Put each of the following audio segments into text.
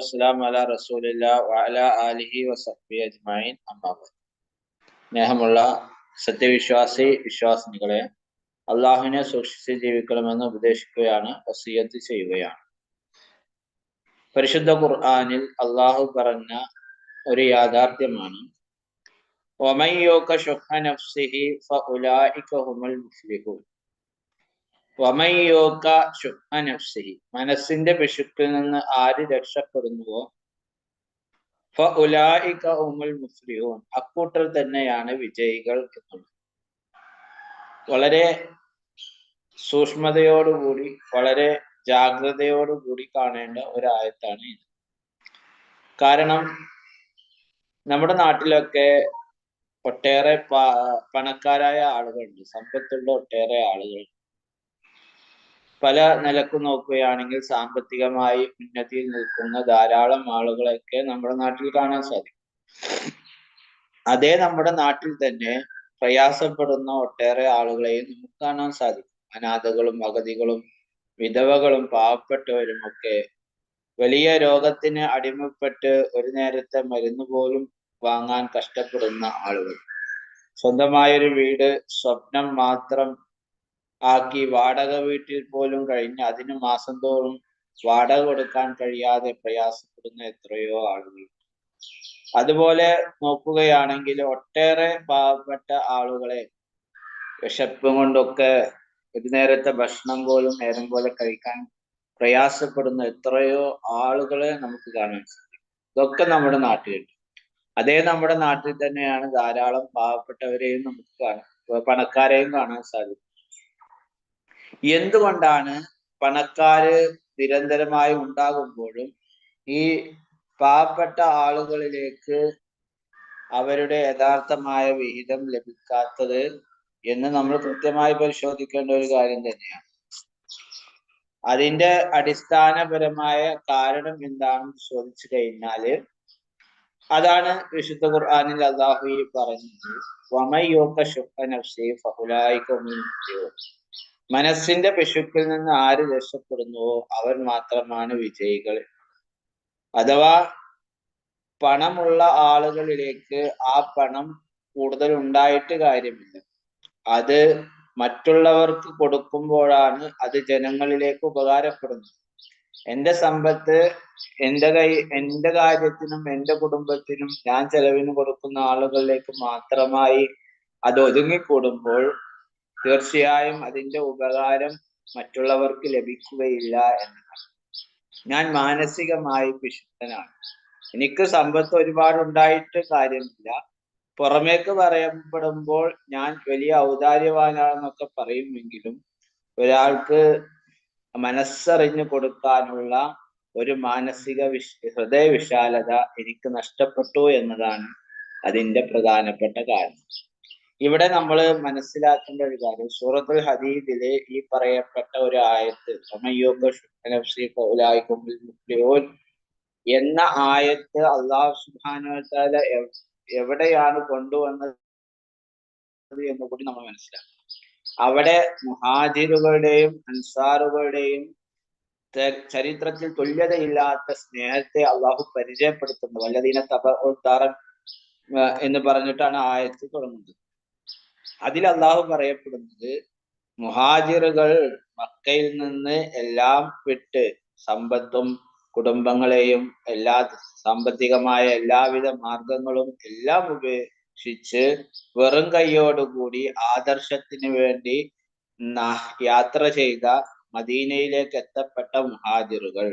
അസ്സലാം അല റസൂലില്ല വഅല ആലിഹി വസഹ്ബി അജ്മൈൻ അമ്മാബ് സ്നേഹമുള്ള സത്യവിശ്വാസി വിശ്വാസിനികളെ അള്ളാഹുവിനെ സൂക്ഷിച്ച് ജീവിക്കണമെന്ന് ഉപദേശിക്കുകയാണ് വസീയത്ത് ചെയ്യുകയാണ്. പരിശുദ്ധ ഖുർആാനിൽ അള്ളാഹു പറഞ്ഞ ഒരു യാഥാർത്ഥ്യമാണ്. ഒമയ്യോക ഷുഹ നഫ്സിഹി ഫ ഉലായിക ഹുമൽ മുസ്ലിഹൂൻ വമയോക്ക ശുഭനഫ്സി മനസ്സിന്റെ പിശുക്കിൽ നിന്ന് ആര് രക്ഷപ്പെടുന്നുവോ? ഉലായിക്ക ഉമുൽ അക്കൂട്ടർ തന്നെയാണ് വിജയികൾ എന്നുള്ളത്. വളരെ സൂക്ഷ്മതയോടുകൂടി വളരെ ജാഗ്രതയോടുകൂടി കാണേണ്ട ഒരായത്താണ് ഇത്. കാരണം നമ്മുടെ നാട്ടിലൊക്കെ ഒട്ടേറെ പണക്കാരായ ആളുകളുണ്ട്. സമ്പത്തുള്ള ഒട്ടേറെ ആളുകളുണ്ട് പല നിലക്കും നോക്കുകയാണെങ്കിൽ സാമ്പത്തികമായി ഉന്നതിയിൽ നിൽക്കുന്ന ധാരാളം ആളുകളെയൊക്കെ നമ്മുടെ നാട്ടിൽ കാണാൻ സാധിക്കും. അതേ നമ്മുടെ നാട്ടിൽ തന്നെ പ്രയാസപ്പെടുന്ന ഒട്ടേറെ ആളുകളെയും നമുക്ക് കാണാൻ സാധിക്കും. അനാഥകളും അഗതികളും വിധവകളും പാവപ്പെട്ടവരും ഒക്കെ വലിയ രോഗത്തിന് അടിമപ്പെട്ട് ഒരു നേരത്തെ മരുന്ന് പോലും വാങ്ങാൻ കഷ്ടപ്പെടുന്ന ആളുകൾ. സ്വന്തമായൊരു വീട് സ്വപ്നം മാത്രം ആക്കി വാടക വീട്ടിൽ പോലും കഴിഞ്ഞ് അതിന് മാസം തോറും വാടക കൊടുക്കാൻ കഴിയാതെ പ്രയാസപ്പെടുന്ന എത്രയോ ആളുകൾ. അതുപോലെ നോക്കുകയാണെങ്കിൽ ഒട്ടേറെ പാവപ്പെട്ട ആളുകളെ വിശപ്പ് കൊണ്ടൊക്കെ ഒരു നേരത്തെ ഭക്ഷണം പോലും നേരം പോലെ കഴിക്കാൻ പ്രയാസപ്പെടുന്ന എത്രയോ ആളുകളെ നമുക്ക് കാണാൻ സാധിക്കും. ഇതൊക്കെ നമ്മുടെ നാട്ടിലുണ്ട്. അതേ നമ്മുടെ നാട്ടിൽ തന്നെയാണ് ധാരാളം പാവപ്പെട്ടവരെയും നമുക്ക് കാണാൻ പണക്കാരെയും കാണാൻ സാധിക്കും. എന്തുകൊണ്ടാണ് പണക്കാര് നിരന്തരമായി ഉണ്ടാകുമ്പോഴും ഈ പാവപ്പെട്ട ആളുകളിലേക്ക് അവരുടെ യഥാർത്ഥമായ വിഹിതം ലഭിക്കാത്തത് എന്ന് നമ്മൾ കൃത്യമായി പരിശോധിക്കേണ്ട ഒരു കാര്യം തന്നെയാണ്. അതിന്റെ അടിസ്ഥാനപരമായ കാരണം എന്താണെന്ന് ചോദിച്ചു കഴിഞ്ഞാൽ അതാണ് വിശുദ്ധ ഖുർആാനിൽ അള്ളാഹു പറഞ്ഞത് വമയോക്ക മനസ്സിന്റെ പിശുക്കിൽ നിന്ന് ആര് രക്ഷപ്പെടുന്നുവോ അവൻ മാത്രമാണ് വിജയികൾ. അഥവാ പണമുള്ള ആളുകളിലേക്ക് ആ പണം കൂടുതൽ ഉണ്ടായിട്ട് കാര്യമില്ല. അത് മറ്റുള്ളവർക്ക് കൊടുക്കുമ്പോഴാണ് അത് ജനങ്ങളിലേക്ക് ഉപകാരപ്പെടുന്നത്. എന്റെ സമ്പത്ത് എന്റെ കൈ എന്റെ കാര്യത്തിനും എന്റെ കുടുംബത്തിനും ഞാൻ ചെലവിന് കൊടുക്കുന്ന ആളുകളിലേക്ക് മാത്രമായി അത് ഒതുങ്ങിക്കൂടുമ്പോൾ തീർച്ചയായും അതിന്റെ ഉപകാരം മറ്റുള്ളവർക്ക് ലഭിക്കുകയില്ല എന്നതാണ് ഞാൻ മാനസികമായി വിശുദ്ധനാണ്. എനിക്ക് സമ്പത്ത് ഒരുപാട് ഉണ്ടായിട്ട് കാര്യമില്ല. പുറമേക്ക് പറയപ്പെടുമ്പോൾ ഞാൻ വലിയ ഔദാര്യവാനാണെന്നൊക്കെ പറയുമെങ്കിലും ഒരാൾക്ക് മനസ്സറിഞ്ഞു കൊടുക്കാനുള്ള ഒരു മാനസിക വിശ ഹൃദയ വിശാലത എനിക്ക് നഷ്ടപ്പെട്ടു എന്നതാണ് അതിന്റെ പ്രധാനപ്പെട്ട കാരണം. ഇവിടെ നമ്മൾ മനസ്സിലാക്കേണ്ട ഒരു കാര്യം. സൂറത്തുൽ ഹദീദിലെ ഈ പറയപ്പെട്ട ഒരു ആയത്ത് എന്ന ആയത്ത് അള്ളാഹു സുബാന എവിടെയാണ് കൊണ്ടുവന്നത് എന്ന് കൂടി നമ്മൾ മനസ്സിലാക്കണം. അവിടെ മുഹാജിറുകളുടെയും അൻസാറുകളുടെയും ചരിത്രത്തിൽ തുല്യതയില്ലാത്ത സ്നേഹത്തെ അള്ളാഹു പരിചയപ്പെടുത്തുന്നു. വല്ലതീന തപ എന്ന് പറഞ്ഞിട്ടാണ് ആയത്ത് തുടങ്ങുന്നത്. അതിൽ അള്ളാഹു പറയപ്പെടുന്നത് മുഹാജിറുകൾ മക്കയിൽ നിന്ന് എല്ലാം വിട്ട് സമ്പത്തും കുടുംബങ്ങളെയും എല്ലാ സാമ്പത്തികമായ എല്ലാവിധ മാർഗങ്ങളും എല്ലാം ഉപേക്ഷിച്ച് വെറും കൈയോടുകൂടി ആദർശത്തിന് വേണ്ടി യാത്ര ചെയ്ത മദീനയിലേക്ക് എത്തപ്പെട്ട മുഹാജിറുകൾ.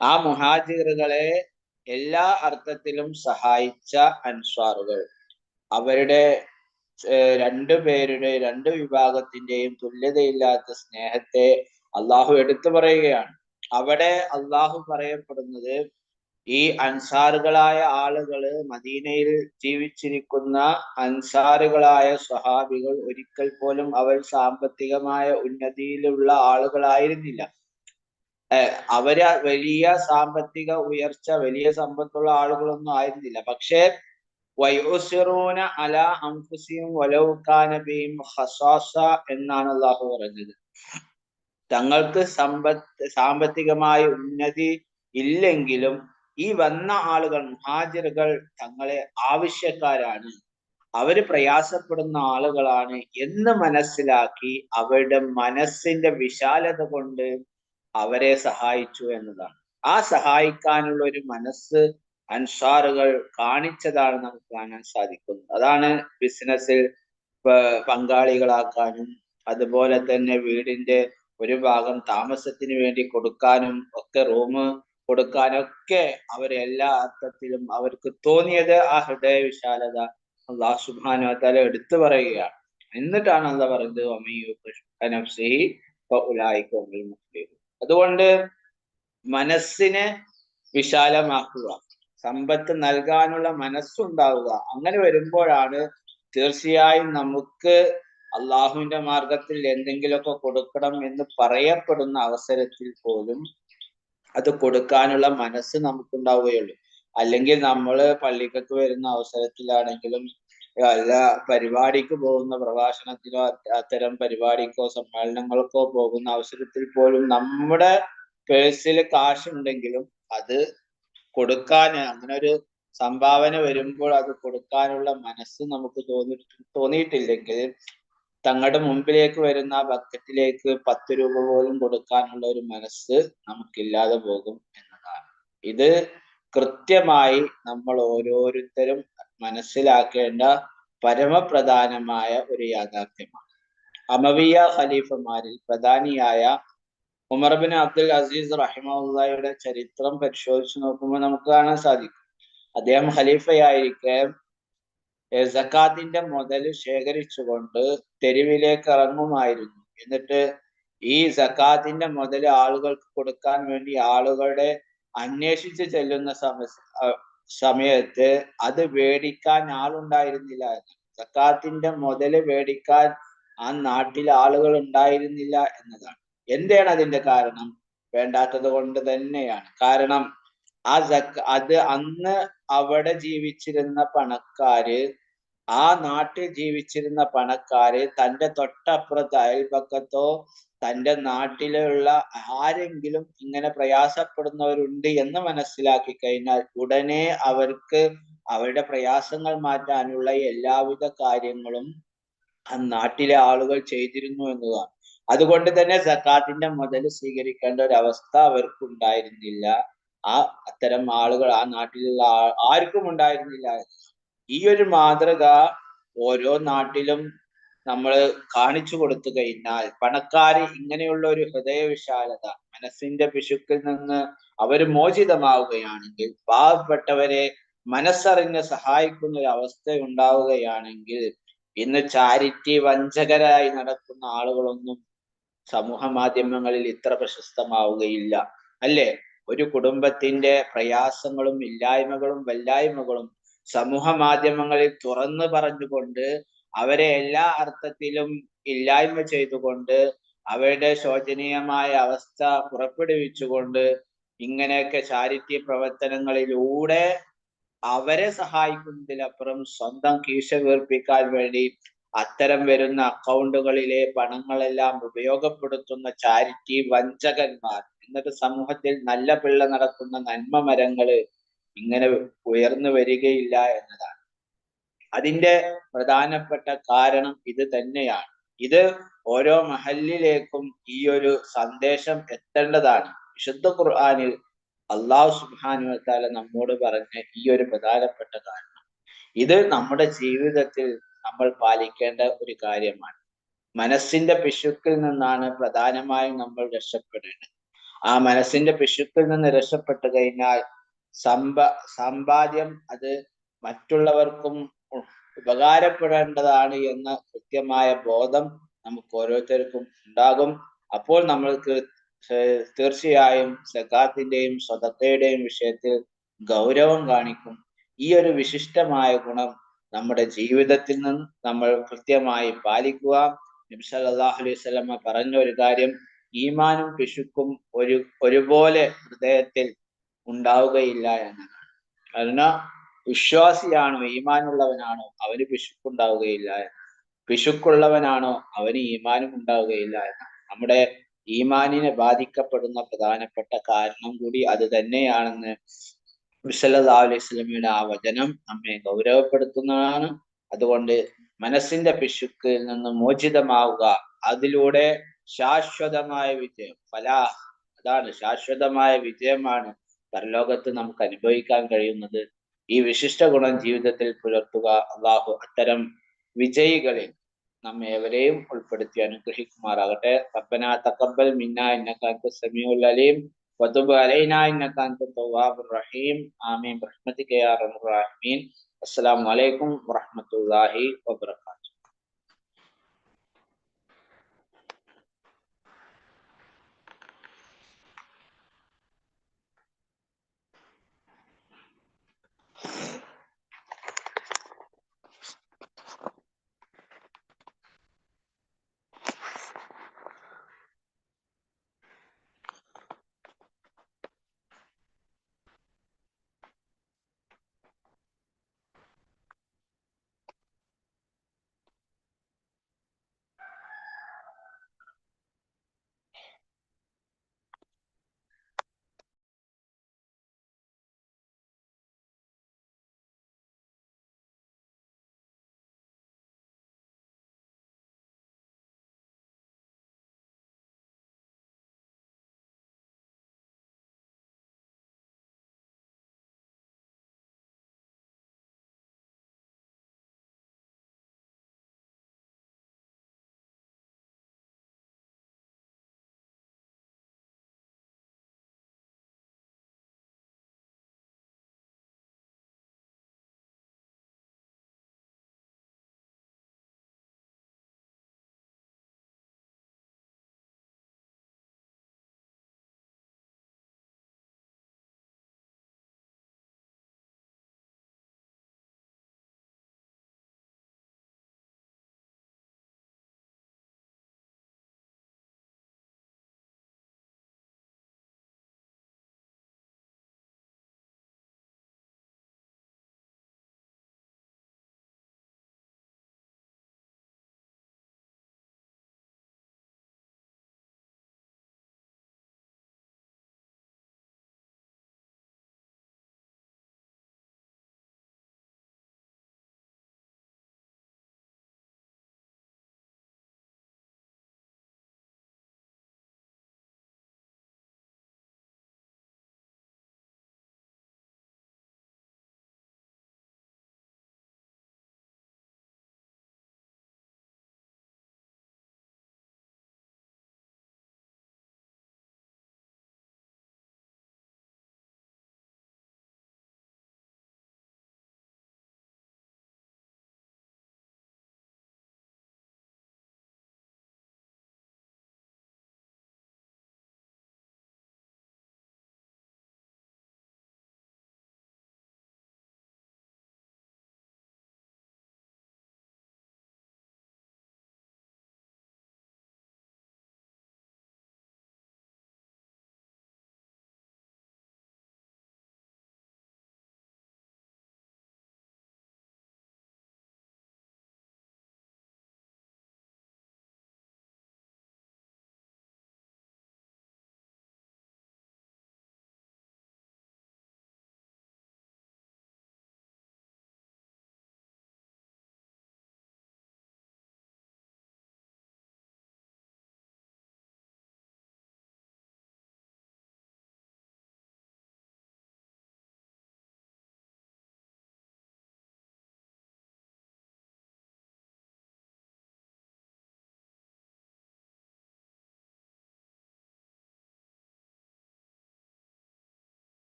ആ മുഹാജിറുകളെ എല്ലാ അർത്ഥത്തിലും സഹായിച്ച അൻസ്വാറുകൾ. അവരുടെ രണ്ടു പേരുടെ രണ്ട് വിഭാഗത്തിന്റെയും തുല്യതയില്ലാത്ത സ്നേഹത്തെ അള്ളാഹു എടുത്തു പറയുകയാണ്. അവിടെ അള്ളാഹു പറയപ്പെടുന്നത് ഈ അൻസാറുകളായ ആളുകൾ മദീനയിൽ ജീവിച്ചിരിക്കുന്ന അൻസാറുകളായ സ്വഹാബികൾ ഒരിക്കൽ പോലും അവർ സാമ്പത്തികമായ ഉന്നതിയിലുള്ള ആളുകളായിരുന്നില്ല. അവർ വലിയ സാമ്പത്തിക ഉയർച്ച വലിയ സമ്പത്തുള്ള ആളുകളൊന്നും ആയിരുന്നില്ല. പക്ഷേ വയോസിറൂന അല അംഫുസിയും വലൗക്കാനബിയും ഹസാസ എന്നാണ് അള്ളാഹു പറഞ്ഞത്. തങ്ങൾക്ക് സമ്പത്ത് സാമ്പത്തികമായ ഉന്നതി ഇല്ലെങ്കിലും ഈ വന്ന ആളുകൾ മുഹാജിറുകൾ തങ്ങളെ ആവശ്യക്കാരാണ്. അവർ പ്രയാസപ്പെടുന്ന ആളുകളാണ് എന്ന് മനസ്സിലാക്കി അവരുടെ മനസ്സിന്റെ വിശാലത കൊണ്ട് അവരെ സഹായിച്ചു എന്നതാണ്. ആ സഹായിക്കാനുള്ള ഒരു മനസ്സ് അൻസാറുകൾ കാണിച്ചതാണ് നമുക്ക് കാണാൻ സാധിക്കുന്നത്. അതാണ് ബിസിനസ്സിൽ പങ്കാളികളാക്കാനും അതുപോലെ തന്നെ വീടിന്റെ ഒരു ഭാഗം താമസത്തിന് വേണ്ടി കൊടുക്കാനും ഒക്കെ റൂം കൊടുക്കാനൊക്കെ അവരെല്ലാ അർത്ഥത്തിലും അവർക്ക് തോന്നിയത് ആ ഹൃദയ വിശാലത അള്ളാഹു സുബാന എടുത്തു പറയുകയാണ്. എന്നിട്ടാണ് അല്ല പറയുന്നത് അതുകൊണ്ട് മനസ്സിനെ വിശാലമാക്കുക. സമ്പത്ത് നൽകാനുള്ള മനസ്സുണ്ടാവുക. അങ്ങനെ വരുമ്പോഴാണ് തീർച്ചയായും നമുക്ക് അള്ളാഹുവിന്റെ മാർഗത്തിൽ എന്തെങ്കിലുമൊക്കെ കൊടുക്കണം എന്ന് പറയപ്പെടുന്ന അവസരത്തിൽ പോലും അത് കൊടുക്കാനുള്ള മനസ്സ് നമുക്കുണ്ടാവുകയുള്ളൂ. അല്ലെങ്കിൽ നമ്മൾ പള്ളിക്കൊക്കെ വരുന്ന അവസരത്തിലാണെങ്കിലും അല്ല പരിപാടിക്ക് പോകുന്ന പ്രഭാഷണത്തിനോ അത്തരം പരിപാടിക്കോ സമ്മേളനങ്ങൾക്കോ പോകുന്ന അവസരത്തിൽ പോലും നമ്മുടെ പേഴ്സിൽ കാശുണ്ടെങ്കിലും അത് കൊടുക്കാൻ അങ്ങനെ ഒരു സംഭാവന വരുമ്പോൾ അത് കൊടുക്കാനുള്ള മനസ്സ് നമുക്ക് തോന്നി തോന്നിയിട്ടില്ലെങ്കിൽ തങ്ങളുടെ മുമ്പിലേക്ക് വരുന്ന ആ ബക്കറ്റിലേക്ക് പത്ത് രൂപ പോലും കൊടുക്കാനുള്ള ഒരു മനസ്സ് നമുക്കില്ലാതെ പോകും എന്നതാണ്. ഇത് കൃത്യമായി നമ്മൾ ഓരോരുത്തരും മനസ്സിലാക്കേണ്ട പരമപ്രധാനമായ ഒരു യാഥാർത്ഥ്യമാണ്. അമവിയ ഖലീഫമാരിൽ പ്രധാനിയായ ഉമർ ബിൻ അബ്ദുൽ അസീസ് റഹിമുള്ളയുടെ ചരിത്രം പരിശോധിച്ച് നോക്കുമ്പോൾ നമുക്ക് കാണാൻ സാധിക്കും. അദ്ദേഹം ഖലീഫയായിരിക്കെ സക്കാത്തിന്റെ മുതൽ ശേഖരിച്ചുകൊണ്ട് തെരുവിലേക്ക് ഇറങ്ങുമായിരുന്നു. എന്നിട്ട് ഈ സക്കാത്തിന്റെ മുതൽ ആളുകൾക്ക് കൊടുക്കാൻ വേണ്ടി ആളുകളുടെ അന്വേഷിച്ച് ചെല്ലുന്ന സമ സമയത്ത് അത് വേടിക്കാൻ ആളുണ്ടായിരുന്നില്ല. സക്കാത്തിന്റെ മുതൽ വേടിക്കാൻ ആ നാട്ടിൽ ആളുകൾ ഉണ്ടായിരുന്നില്ല എന്നതാണ്. എന്താണ് അതിന്റെ കാരണം? വേണ്ടാത്തത് കൊണ്ട് തന്നെയാണ്. കാരണം ആ സക്ക അത് അന്ന് അവിടെ ജീവിച്ചിരുന്ന പണക്കാര് ആ നാട്ടിൽ ജീവിച്ചിരുന്ന പണക്കാര് തന്റെ തൊട്ടപ്പുറത്ത് അയൽപക്കത്തോ തന്റെ നാട്ടിലുള്ള ആരെങ്കിലും ഇങ്ങനെ പ്രയാസപ്പെടുന്നവരുണ്ട് എന്ന് മനസ്സിലാക്കി കഴിഞ്ഞാൽ ഉടനെ അവർക്ക് അവരുടെ പ്രയാസങ്ങൾ മാറ്റാനുള്ള എല്ലാവിധ കാര്യങ്ങളും ആ നാട്ടിലെ ആളുകൾ ചെയ്തിരുന്നു എന്നതാണ്. അതുകൊണ്ട് തന്നെ സക്കാത്തിന്റെ മുതൽ സ്വീകരിക്കേണ്ട ഒരു അവസ്ഥ അവർക്ക് ഉണ്ടായിരുന്നില്ല ആ അത്തരം ആളുകൾ ആ നാട്ടിലുള്ള ആർക്കും ഉണ്ടായിരുന്നില്ല. ഈ ഒരു മാതൃക ഓരോ നാട്ടിലും നമ്മൾ കാണിച്ചു കൊടുത്തു കഴിഞ്ഞാൽ പണക്കാര് ഇങ്ങനെയുള്ള ഒരു ഹൃദയവിശാലത മനസ്സിന്റെ പിശുക്കിൽ നിന്ന് അവർ മോചിതമാവുകയാണെങ്കിൽ പാവപ്പെട്ടവരെ മനസ്സറിഞ്ഞ് സഹായിക്കുന്ന ഒരു അവസ്ഥ ഉണ്ടാവുകയാണെങ്കിൽ ഇന്ന് ചാരിറ്റി വഞ്ചകരായി നടക്കുന്ന ആളുകളൊന്നും സമൂഹ മാധ്യമങ്ങളിൽ ഇത്ര പ്രശസ്തമാവുകയില്ല. അല്ലേ? ഒരു കുടുംബത്തിന്റെ പ്രയാസങ്ങളും ഇല്ലായ്മകളും വല്ലായ്മകളും സമൂഹ മാധ്യമങ്ങളിൽ തുറന്നു പറഞ്ഞുകൊണ്ട് അവരെ എല്ലാ അർത്ഥത്തിലും ഇല്ലായ്മ ചെയ്തുകൊണ്ട് അവരുടെ ശോചനീയമായ അവസ്ഥ പുറപ്പെടുവിച്ചുകൊണ്ട് ഇങ്ങനെയൊക്കെ ചാരിറ്റി പ്രവർത്തനങ്ങളിലൂടെ അവരെ സഹായിക്കുന്നതിലപ്പുറം സ്വന്തം കീശ വീർപ്പിക്കാൻ വേണ്ടി അത്തരം വരുന്ന അക്കൗണ്ടുകളിലെ പണങ്ങളെല്ലാം ഉപയോഗപ്പെടുത്തുന്ന ചാരിറ്റി വഞ്ചകന്മാർ. എന്നിട്ട് സമൂഹത്തിൽ നല്ല പിള്ള നടത്തുന്ന നന്മ മരങ്ങൾ ഇങ്ങനെ ഉയർന്നു വരികയില്ല എന്നതാണ്. അതിന്റെ പ്രധാനപ്പെട്ട കാരണം ഇത് തന്നെയാണ്. ഇത് ഓരോ മഹലിലേക്കും ഈ ഒരു സന്ദേശം എത്തേണ്ടതാണ്. വിശുദ്ധ ഖുർആാനിൽ അള്ളാഹു സുബാനു താല നമ്മോട് പറഞ്ഞ ഈ ഒരു പ്രധാനപ്പെട്ട കാരണം. ഇത് നമ്മുടെ ജീവിതത്തിൽ നമ്മൾ പാലിക്കേണ്ട ഒരു കാര്യമാണ്. മനസ്സിന്റെ പിശുക്കിൽ നിന്നാണ് പ്രധാനമായും നമ്മൾ രക്ഷപ്പെടേണ്ടത്. ആ മനസ്സിന്റെ പിശുക്കിൽ നിന്ന് രക്ഷപ്പെട്ടു കഴിഞ്ഞാൽ സമ്പ സമ്പാദ്യം അത് മറ്റുള്ളവർക്കും ഉപകാരപ്പെടേണ്ടതാണ് എന്ന കൃത്യമായ ബോധം നമുക്ക് ഓരോരുത്തർക്കും ഉണ്ടാകും. അപ്പോൾ നമ്മൾക്ക് തീർച്ചയായും സക്കാത്തിന്റെയും സ്വതത്തയുടെയും വിഷയത്തിൽ ഗൗരവം കാണിക്കും. ഈ ഒരു വിശിഷ്ടമായ ഗുണം നമ്മുടെ ജീവിതത്തിൽ നിന്ന് നമ്മൾ കൃത്യമായി പാലിക്കുക. നബി സല്ലല്ലാഹു അലൈഹി വസല്ലമ പറഞ്ഞ ഒരു കാര്യം ഈമാനും പിശുക്കും ഒരു ഒരുപോലെ ഹൃദയത്തിൽ ഉണ്ടാവുകയില്ല എന്നതാണ്. കാരണം വിശ്വാസിയാണോ ഈമാനുള്ളവനാണോ അവന് പിശുക്കുണ്ടാവുകയില്ല പിശുക്കുള്ളവനാണോ അവന് ഈമാനും ഉണ്ടാവുകയില്ല എന്ന് നമ്മുടെ ഈമാനിനെ ബാധിക്കപ്പെടുന്ന പ്രധാനപ്പെട്ട കാരണം കൂടി അത് തന്നെയാണെന്ന് വിസലല്ലാ അലൈഹി ആ വചനം നമ്മെ ഗൗരവപ്പെടുത്തുന്നതാണ്. അതുകൊണ്ട് മനസ്സിന്റെ പിശുക്കിൽ നിന്ന് മോചിതമാവുക. അതിലൂടെ ശാശ്വതമായ വിജയം. ഫലാ അതാണ് ശാശ്വതമായ വിജയമാണ് പരലോകത്ത് നമുക്ക് അനുഭവിക്കാൻ കഴിയുന്നത്. ഈ വിശിഷ്ട ഗുണം ജീവിതത്തിൽ പുലർത്തുക. അള്ളാഹു അത്തരം വിജയികളിൽ നമ്മെ എവരെയും ഉൾപ്പെടുത്തി അനുഗ്രഹിക്കുമാറാകട്ടെ. റബ്ബന തഖബ്ബൽ മിന്ന ഇന്നക അൻത സമീഉൽ അലീം. Watubu alaina innaka antat tawwabur rahim. Amin. Berhamdika ya Rahman Assalamualaikum warahmatullahi wabarakatuh.